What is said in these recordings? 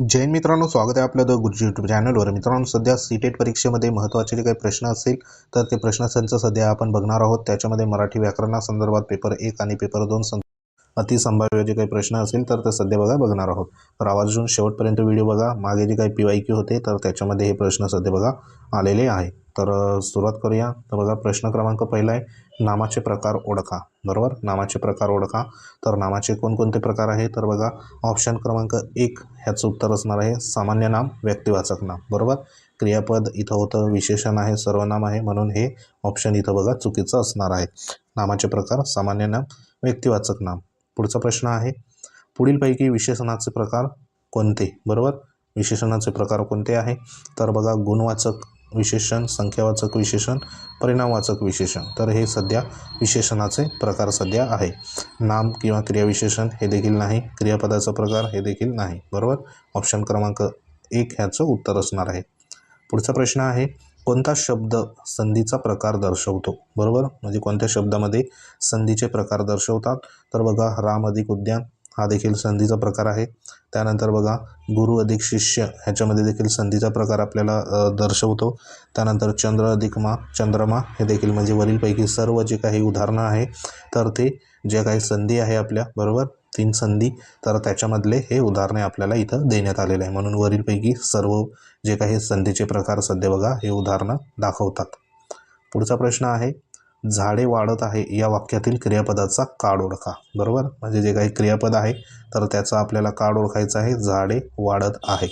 जैन मित्रांनो स्वागत आहे आपल्या द गुरुजी यूट्यूब चॅनलवर मित्रांनो सध्या सी टेट परीक्षेमध्ये महत्त्वाचे जे काही प्रश्न असतील तर ते प्रश्न संच सध्या आपण बघणार आहोत. त्याच्यामध्ये मराठी व्याकरणासंदर्भात पेपर एक आणि पेपर दोन सं अतिसंभाव्य जे काही प्रश्न असेल तर ते सध्या बघा बघणार आहोत. तर आवर्जून शेवटपर्यंत व्हिडिओ बघा. मागे जे काही पी वाय क्यू होते तर त्याच्यामध्ये हे प्रश्न सध्या बघा आलेले आहे. तर सुरुवात करूया. तर बघा प्रश्न क्रमांक पहिला आहे. नामाचे प्रकार ओळखा बरोबर? नामाचे प्रकार ओळखा. तर नामाचे कोणकोणते प्रकार आहे? तर बघा ऑप्शन क्रमांक एक ह्याचं उत्तर असणार आहे सामान्य नाम व्यक्तिवाचक नाम बरोबर? क्रियापद इथं होतं विशेषण आहे सर्वनाम आहे म्हणून हे ऑप्शन इथं बघा चुकीचं असणार आहे. नामाचे प्रकार सामान्य नाम व्यक्तिवाचक नाम. पुढचा प्रश्न आहे पुढीलपैकी विशेषणाचे प्रकार कोणते? बरोबर? विशेषणाचे प्रकार कोणते आहे? तर बघा गुणवाचक विशेषण संख्यावाचक विशेषण परिणामवाचक विशेषण. तर हे सध्या विशेषणाचे प्रकार सध्या आहे. नाम किंवा क्रियाविशेषण हे देखील नाही. क्रियापदाचा प्रकार हे देखील नाही. बरोबर? ऑप्शन क्रमांक एक ह्याचं उत्तर असणार आहे. पुढचा प्रश्न आहे कोणता शब्द संधीचा प्रकार दर्शवतो? बरोबर? म्हणजे कोणत्या शब्दामध्ये संधीचे प्रकार दर्शवतात? तर बघा राम अधिक उद्यान हा देखील संधीचा प्रकार आहे. त्यानंतर बघा गुरु अधिक शिष्य ह्याच्यामध्ये देखील संधीचा प्रकार आपल्याला दर्शवतो. त्यानंतर चंद्र अधिक मा चंद्रमा हे देखील म्हणजे वरीलपैकी सर्व जे काही उदाहरणं आहे तर ते जे काही संधी आहे आपल्या बरोबर? तीन संधी तर त्याच्यामधले हे उदाहरणे आपल्याला इथं देण्यात आलेले आहे. म्हणून वरीलपैकी सर्व जे काही संधीचे प्रकार सध्या बघा हे उदाहरणं दाखवतात. पुढचा प्रश्न आहे झाडे वाढत आहे या वाक्यातील क्रियापदाचा काळ ओळखा. बरोबर? म्हणजे जे काही क्रियापद आहे तर त्याचा आपल्याला काळ ओळखायचा आहे झाडे वाढत आहे.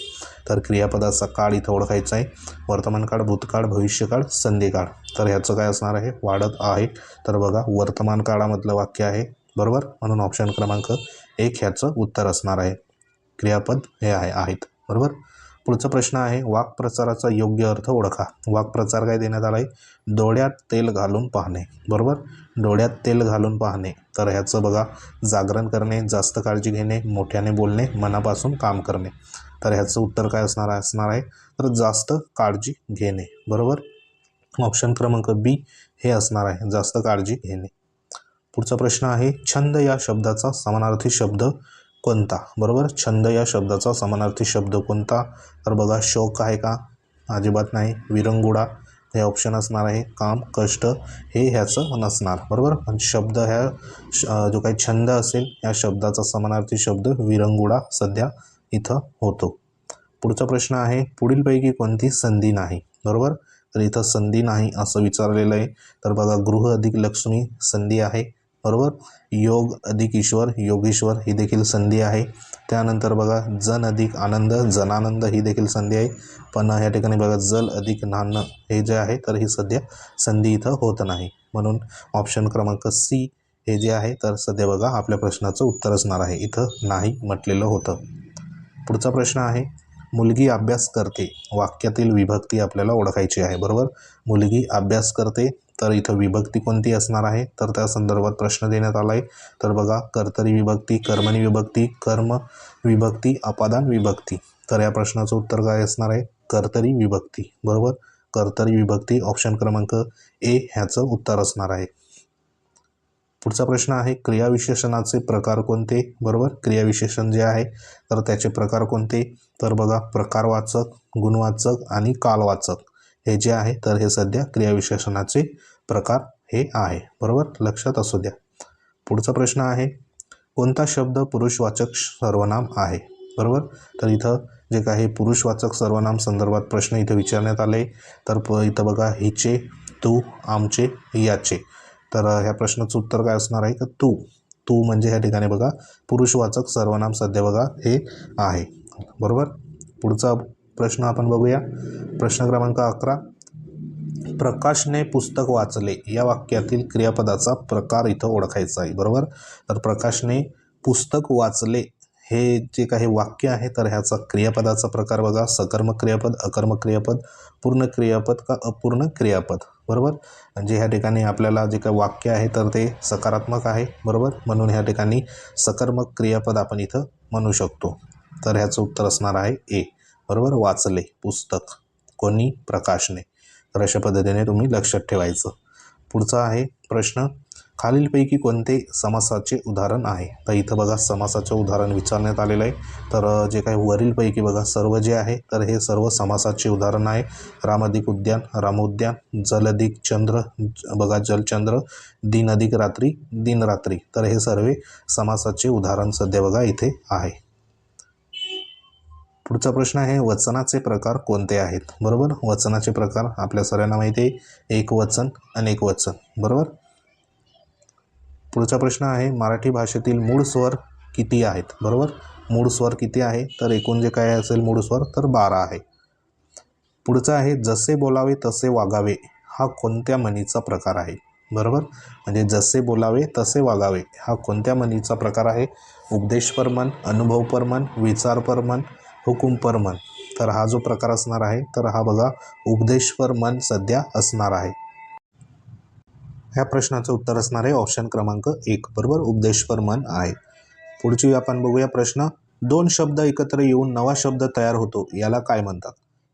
तर क्रियापदाचा काळ इथं ओळखायचा आहे वर्तमान काळ भूतकाळ भविष्यकाळ संधिकाळ. तर ह्याचं काय असणार आहे? वाढत आहे. तर बघा वर्तमान काळामधलं वाक्य आहे बरोबर? म्हणून ऑप्शन क्रमांक एक ह्याचं उत्तर असणार आहे. क्रियापद हे आहे आहेत. बरोबर? पुढचा प्रश्न आहे वाक्प्रचाराचा योग्य अर्थ ओळखा. वाक्प्रचार काय देण्यात आला आहे डोळ्यात तेल घालून पाहणे. बरोबर? डोळ्यात तेल घालून पाहणे. तर ह्याचं बघा जागरण करणे जास्त काळजी घेणे मोठ्याने बोलणे मनापासून काम करणे. तर ह्याचं उत्तर काय असणार आहे? असणार आहे तर जास्त काळजी घेणे. बरोबर? ऑप्शन क्रमांक बी हे असणार आहे जास्त काळजी घेणे. पुढचा प्रश्न आहे छंद या शब्दाचा समानार्थी शब्द कोणता? बरोबर? छंद या शब्दाचा समानार्थी शब्द कोणता? तर बघा शौक आहे का? अजिबात नाही. विरंगुडा हे ऑप्शन असणार आहे. काम कष्ट हे ह्याचं नसणार बरोबर? पण शब्द ह्या श- जो काही छंद असेल या शब्दाचा समानार्थी शब्द विरंगुडा सध्या इथं होतो. पुढचा प्रश्न आहे पुढीलपैकी कोणती संधी नाही? बरोबर? तर इथं संधी नाही असं विचारलेलं आहे. तर बघा गृह अधिक लक्ष्मी संधी आहे. बरोबर? योग अधिक ईश्वर योगेश्वर ही देखील संधी आहे. त्यानंतर बघा जन अधिक आनंद जनानंद ही देखील संधी आहे. पण ह्या ठिकाणी बघा जल अधिक नान हे जे आहे तर ही सध्या संधी इथं होत नाही. म्हणून ऑप्शन क्रमांक सी हे जे आहे तर सध्या बघा आपल्या प्रश्नाचं उत्तर असणार आहे. इथं नाही म्हटलेलं होतं. पुढचा प्रश्न आहे मुलगी अभ्यास करते वाक्यातील विभक्ती आपल्याला ओळखायची आहे. बरोबर? मुलगी अभ्यास करते तर इथं विभक्ती कोणती असणार आहे? तर त्या संदर्भात प्रश्न देण्यात आला आहे तर बघा कर्तरी विभक्ती कर्मणी विभक्ती कर्म विभक्ती अपादान विभक्ती. तर या प्रश्नाचं उत्तर काय असणार आहे? कर्तरी विभक्ती. बरोबर? कर्तरी विभक्ती ऑप्शन क्रमांक ए ह्याचं उत्तर असणार आहे. पुढचा प्रश्न आहे क्रियाविशेषणाचे प्रकार कोणते? बरोबर? क्रियाविशेषण जे आहे तर त्याचे प्रकार कोणते? तर बघा प्रकारवाचक गुणवाचक आणि कालवाचक. हे जे आहे तर हे सध्या क्रियाविशेषणाचे प्रकार हे आहे. बरोबर? लक्षात असू द्या. पुढचा प्रश्न आहे कोणता शब्द पुरुषवाचक सर्वनाम आहे? बरोबर? तर इथं जे काही पुरुषवाचक सर्वनाम संदर्भात प्रश्न इथं विचारण्यात आले तर प इथं बघा हिचे तू आमचे याचे. तर ह्या प्रश्नाचं उत्तर काय असणार आहे? तर तू. तू म्हणजे ह्या ठिकाणी बघा पुरुषवाचक सर्वनाम सध्या बघा हे आहे. बरोबर? पुढचा प्रश्न आपण बघूया. प्रश्न क्रमांक अकरा. प्रकाशने पुस्तक वाचले. या वाक्यातील क्रियापदाचा प्रकार इथं ओळखायचा आहे. बरोबर? तर प्रकाशने पुस्तक वाचले. हे जे काही वाक्य आहे तर ह्याचा क्रियापदाचा प्रकार बघा. सकर्मक क्रियापद अकर्मक क्रियापद पूर्ण क्रियापद का अपूर्ण क्रियापद? बरोबर? म्हणजे ह्या ठिकाणी आपल्याला जे काही वाक्य आहे तर ते सकारात्मक आहे. बरोबर? म्हणून ह्या ठिकाणी सकर्मक क्रियापद आपण इथं म्हणू शकतो. तर ह्याचं उत्तर असणार आहे ए. बरोबर वाचले पुस्तक. कोणी? प्रकाशने. तर अशा पद्धतीने तुम्ही लक्षात ठेवायचं. पुढचा आहे प्रश्न. खालीलपैकी कोणते समासाचे उदाहरण आहे? तर इथं बघा समासाचे उदाहरण विचारण्यात आलेलं आहे. तर जे काही वरीलपैकी बघा सर्व जे आहे तर हे सर्व समासाचे उदाहरण आहे. रामधिक उद्यान रामोद्यान जलधिक चंद्र बघा जलचंद्र दिन अधिक रात्री दिन रात्री तर हे सर्व समासाचे उदाहरण सध्या बघा इथे आहे. पुढचा प्रश्न आहे वचनाचे प्रकार कोणते आहेत? बरोबर? वचनाचे प्रकार आपल्या सगळ्यांना माहिती आहे. एक वचन अनेक वचन. बरोबर? पुढचा प्रश्न आहे मराठी भाषेतील मूळ स्वर किती आहेत? बरोबर? मूळ स्वर किती आहे? तर एकूण जे काय असेल मूळ स्वर तर बारा आहे. पुढचं आहे जसे बोलावे तसे वागावे. हा कोणत्या म्हणीचा प्रकार आहे? बरोबर? म्हणजे जसे बोलावे तसे वागावे. हा कोणत्या म्हणीचा प्रकार आहे? उपदेशपर मन अनुभवपर मन विचारपर मन हुकुमपर मन. तर हा जो प्रकार असणार आहे तर हा बघा उपदेशपर मन सध्या असणार आहे. ह्या प्रश्नाचं उत्तर असणार आहे ऑप्शन क्रमांक एक. बरोबर? उपदेशपर मन आहे. पुढची आपण बघूया प्रश्न. दोन शब्द एकत्र येऊन नवा शब्द तयार होतो याला काय म्हणतात?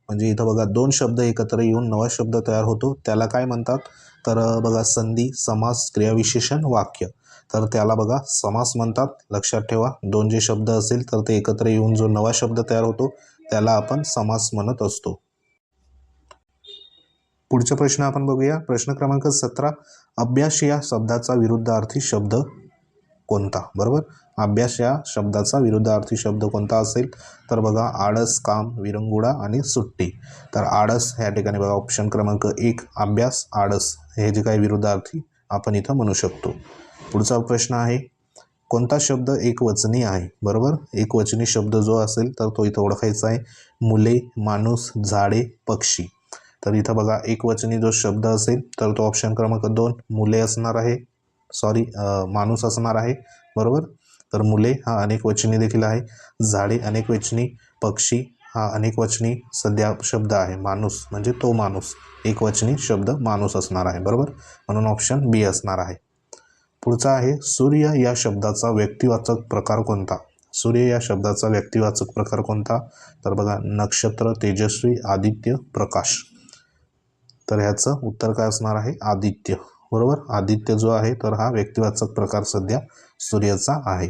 म्हणजे इथं बघा दोन शब्द एकत्र येऊन नवा शब्द तयार होतो त्याला काय म्हणतात? तर बघा संधी समास क्रियाविशेषण वाक्य. तर त्याला बघा समास म्हणतात. लक्षात ठेवा दोन जे शब्द असेल तर ते एकत्र येऊन जो नवा शब्द तयार होतो त्याला आपण समास म्हणत असतो. पुढचा प्रश्न आपण बघूया. प्रश्न क्रमांक सतरा अभ्यास या शब्दाचा विरुद्धार्थी शब्द कोणता? बरोबर? अभ्यास या शब्दाचा विरुद्धार्थी शब्द कोणता असेल? तर बघा आळस काम विरंगुळा आणि सुट्टी. तर आळस ह्या ठिकाणी बघा ऑप्शन क्रमांक एक अभ्यास आळस. हे जे काही विरुद्धार्थी आपण इथं म्हणू शकतो. पुढचा प्रश्न आहे कोणता शब्द एकवचनी आहे? बरोबर? एकवचनी शब्द जो असेल तर तो इथं ओळखायचा आहे मुले माणूस झाडे पक्षी. तर इथं बघा एकवचनी जो शब्द असेल तर तो ऑप्शन क्रमांक दोन मुले असणार आहे. सॉरी माणूस असणार आहे. बरोबर? तर मुले हा अनेकवचनी देखील आहे झाडे अनेकवचनी पक्षी हा अनेकवचनी सध्या शब्द आहे माणूस. म्हणजे तो माणूस एकवचनी शब्द माणूस असणार आहे. बरोबर? म्हणून ऑप्शन बी असणार आहे. पुढचा आहे सूर्य या शब्दाचा व्यक्तिवाचक प्रकार कोणता? सूर्य या शब्दाचा व्यक्तिवाचक प्रकार कोणता? तर बघा नक्षत्र तेजस्वी आदित्य प्रकाश. तर ह्याचं उत्तर काय असणार आहे? आदित्य. बरोबर? आदित्य जो आहे तर हा व्यक्तिवाचक प्रकार सध्या सूर्याचा आहे.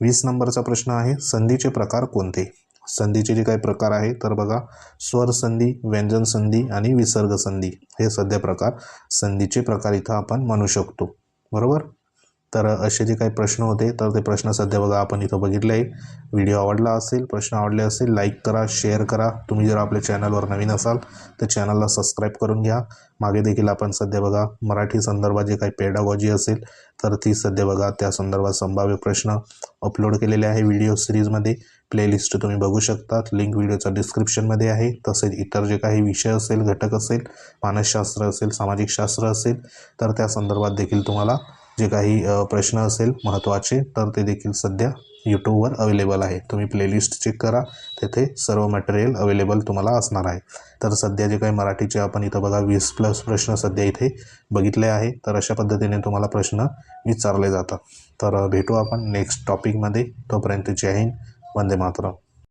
वीस नंबरचा प्रश्न आहे संधीचे प्रकार कोणते? संधीचे जे काही प्रकार आहे तर बघा स्वर संधी व्यंजन संधी आणि विसर्ग संधी हे सध्या प्रकार संधीचे प्रकार इथं आपण म्हणू शकतो. बरोबर? तर असे जे काही प्रश्न होते तर ते प्रश्न सध्या बघा आपण इथं बघितले आहे. व्हिडिओ आवडला असेल प्रश्न आवडले असेल लाईक करा शेअर करा. तुम्ही जर आपल्या चॅनलवर नवीन असाल तर चॅनलला सबस्क्राईब करून घ्या. मागे देखील आपण सध्या बघा मराठी संदर्भात जे काही पेडागॉजी असेल तर ती सध्या बघा त्या संदर्भात संभाव्य प्रश्न अपलोड केलेले आहे व्हिडिओ सिरीजमध्ये प्लेलिस्ट तुम्ही बघू शकतात. लिंक व्हिडिओचा डिस्क्रिप्शनमध्ये आहे. तसेच इतर जे काही विषय असेल घटक असेल मानसशास्त्र असेल सामाजिक शास्त्र असेल तर त्या संदर्भात देखील तुम्हाला जे काही प्रश्न असेल महत्त्वाचे तर ते देखील सध्या यूट्यूबवर अवेलेबल आहे. तुम्ही प्लेलिस्ट चेक करा. तेथे सर्व मटेरियल अवेलेबल तुम्हाला असणार आहे. तर सध्या जे काही मराठीचे आपण इथं बघा वीस प्लस प्रश्न सध्या इथे बघितले आहे. तर अशा पद्धतीने तुम्हाला प्रश्न विचारले जातात. तर भेटू आपण नेक्स्ट टॉपिकमध्ये तोपर्यंत जय हिंद. वंदे मातरम.